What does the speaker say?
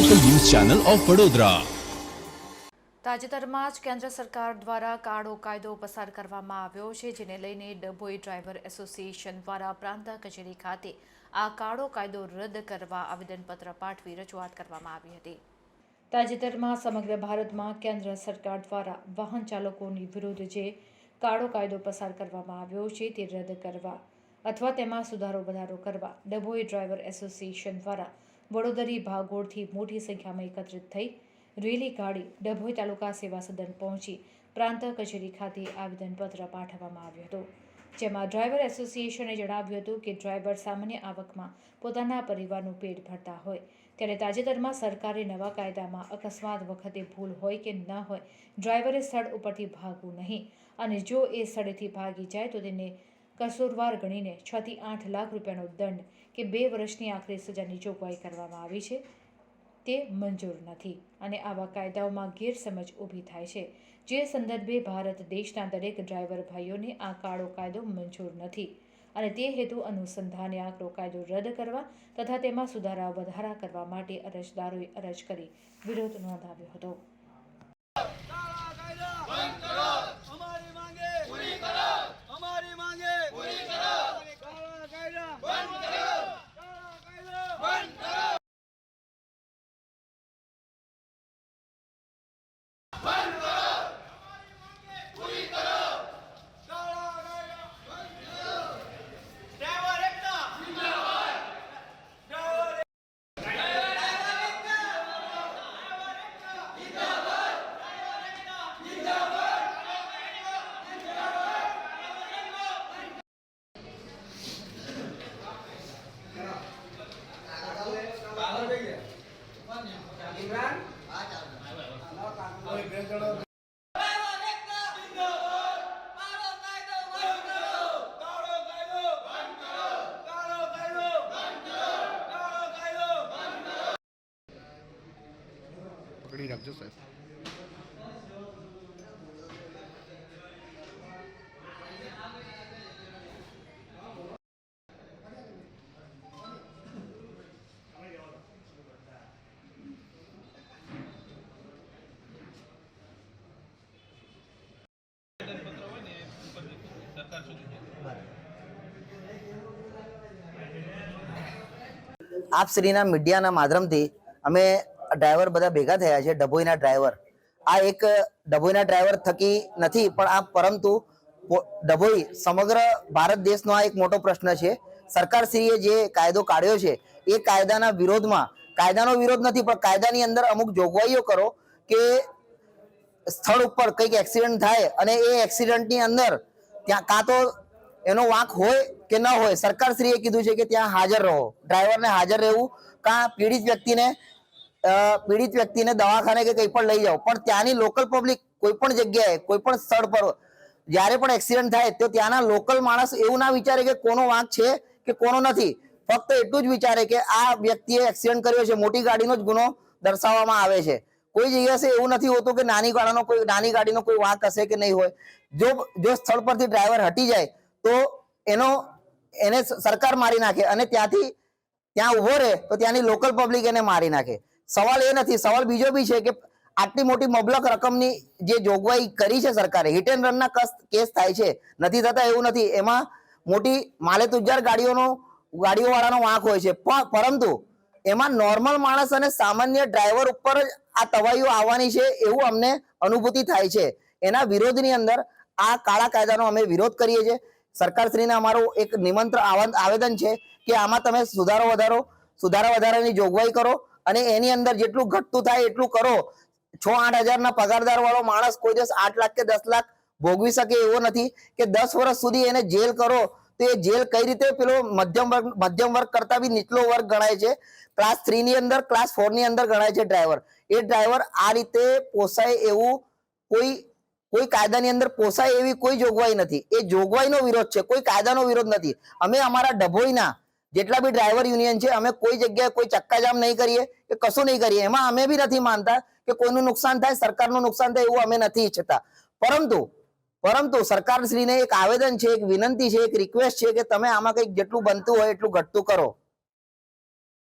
Channel of Vadodara તાજેતરમાં જ કેન્દ્ર સરકાર દ્વારા કાળો કાયદો પસાર કરવામાં આવ્યો છે, જેને લઈને ડભોઈ ડ્રાઈવર એસોસિએશન દ્વારા પ્રાંત કચેરી ખાતે આ કાળો કાયદો રદ કરવા આવેદનપત્ર પાઠવી રજૂઆત કરવામાં આવી હતી. તાજેતરમાં સમગ્ર ભારતમાં કેન્દ્ર સરકાર દ્વારા વાહન ચાલકોની વિરુદ્ધ જે કાળો કાયદો પસાર કરવામાં આવ્યો છે, તે રદ કરવા અથવા તેમાં સુધારો વધારો કરવા ડભોઈ ડ્રાઈવર એસોસિએશન દ્વારા વડોદરી ભાગોળથી મોટી સંખ્યામાં એકત્રિત થઈ રેલી ગાડી ડભોઈ તાલુકા સેવા સદન પહોંચી પ્રાંત કચેરી ખાતે આવેદનપત્ર પાઠવવામાં આવ્યું હતું. જેમાં ડ્રાઈવર એસોસિએશને જણાવ્યું હતું કે ડ્રાઈવર સામાન્ય આવકમાં પોતાના પરિવારનું પેટ ભરતા હોય. ત્યારે તાજેતરમાં સરકારે નવા કાયદામાં અકસ્માત વખતે ભૂલ હોય કે ન હોય ડ્રાઈવરે સ્થળ ઉપરથી ભાગવું નહીં અને જો એ સ્થળેથી ભાગી જાય તો તેને કસૂરવાર ગણીને છથી આઠ લાખ રૂપિયાનો દંડ કે બે વર્ષની આખરી સજાની જોગવાઈ કરવામાં આવી છે. તે મંજૂર નથી અને આવા કાયદાઓમાં ગેરસમજ ઊભી થાય છે. જે સંદર્ભે ભારત દેશના દરેક ડ્રાઈવર ભાઈઓને આ કાળો કાયદો મંજૂર નથી અને તે હેતુ અનુસંધાને આકરો કાયદો રદ કરવા તથા તેમાં સુધારા વધારા કરવા માટે અરજદારોએ અરજ કરી વિરોધ નોંધાવ્યો હતો કાળા કાયદા બંધ કરો અમારી માંગે પૂરી કરો અમારી માંગે પૂરી કરો કાળા કાયદા બંધ કરો કાળા કાયદા બંધ કરો કાળા કાયદા બંધ કરો ડ્રાઈવર એકતા જિંદાબાદ ડ્રાઈવર કાળો કાયદો બંધ કરો કાળો કાયદો બંધ કરો કાળો કાયદો બંધ પકડી રાખજો સાહેબ આપ શ્રીના મીડિયાના માધ્યમથી અમે ડ્રાઈવર બધા ભેગા થયા છે, ડભોઈના ડ્રાઈવર આ એક ડભોઈના ડ્રાઈવર થકી નથી, પણ આ પરંતુ ડભોઈ સમગ્ર ભારત દેશનો આ એક મોટો પ્રશ્ન છે. સરકારશ્રીએ જે કાયદો કાઢ્યો છે, એ કાયદાના વિરોધમાં, કાયદાનો વિરોધ નથી, પણ કાયદાની અંદર અમુક જોગવાઈઓ કરો કે સ્થળ ઉપર કંઈક એક્સિડન્ટ થાય અને એ એક્સિડન્ટની અંદર ત્યાં કાં તો એનો વાંક હોય કે ન હોય, સરકારશ્રીએ કીધું છે કે ત્યાં હાજર રહો. ડ્રાઈવરને હાજર રહેવું, કાં પીડિત વ્યક્તિને પીડિત વ્યક્તિને દવાખાને કે કંઈ પણ લઈ જાઓ, પણ ત્યાંની લોકલ પબ્લિક કોઈ પણ જગ્યાએ, કોઈ પણ સ્થળ પર જ્યારે પણ એક્સિડન્ટ થાય, તો ત્યાંના લોકલ માણસ એવું ના વિચારે કે કોનો વાંક છે કે કોનો નથી. ફક્ત એટલું જ વિચારે કે આ વ્યક્તિએ એક્સિડન્ટ કર્યો છે, મોટી ગાડીનો જ ગુનો દર્શાવવામાં આવે છે. કોઈ દિવસે એવું નથી હોતું કે નાની ગાડીનો કોઈ, નાની ગાડીનો કોઈ વાંક હશે કે નહીં હોય. જો જો સ્થળ પરથી ડ્રાઈવર હટી જાય, તો એનો, એને સરકાર મારી નાખે અને ત્યાંથી, ત્યાં ઊભો રહે, તો ત્યાંની લોકલ પબ્લિક એને મારી નાખે. સવાલ એ નથી, સવાલ બીજો બી છે કે આટલી મોટી મબલક રકમની જે જોગવાઈ કરી છે સરકારે, હિટ એન્ડ રનના કેસ થાય છે, નથી થતા એવું નથી, એમાં મોટી માલે તુજાર ગાડીઓનો ગાડીઓ વાળાનો વાંક હોય છે. પણ પરંતુ એમાં નોર્મલ માણસ અને સામાન્ય ડ્રાઈવર ઉપર જ આ તવાઈઓ આવવાની છે એવું અમને અનુભૂતિ થાય છે. એના વિરોધની અંદર આ કાળા કાયદાનો અમે વિરોધ કરીએ છીએ. સરકારશ્રીને અમારું એક નિમંત્રણ આવા- આવેદન છે કે આમાં તમે સુધારો વધારો, સુધારા વધારાની જોગવાઈ કરો અને એની અંદર જેટલું ઘટતું થાય એટલું કરો. છ આઠ હજારના પગારદાર વાળો માણસ કોઈ દિવસ આઠ લાખ કે દસ લાખ ભોગવી શકે એવો નથી કે દસ વર્ષ સુધી એને જેલ કરો. તો એ જેલ કઈ રીતે પેલો મધ્યમ વર્ગ મધ્યમ વર્ગ કરતા બી નીચલો વર્ગ ગણાય છે. ક્લાસ થ્રી ની અંદર ક્લાસ ફોરની અંદર ગણાય છે ડ્રાઈવર એ ડ્રાઈવર આ રીતે પોસાય એવું કોઈ કોઈ કાયદાની અંદર પોસાય એવી કોઈ જોગવાઈ નથી. એ જોગવાઈનો વિરોધ છે, કોઈ કાયદાનો વિરોધ નથી. અમે અમારા ડભોઈના જેટલા બી ડ્રાઈવર યુનિયન છે, અમે કોઈ જગ્યાએ કોઈ ચક્કાજામ નહીં કરીએ, કે કશું નહીં કરીએ. એમાં અમે બી નથી માનતા કે કોઈનું નુકસાન થાય, સરકારનું નુકસાન થાય એવું અમે નથી ઈચ્છતા. પરંતુ પરંતુ સરકારશ્રીને એક આવેદન છે, એક વિનંતી છે, એક રિક્વેસ્ટ છે કે તમે આમાં કંઈક જેટલું બનતું હોય એટલું ઘટતું કરો.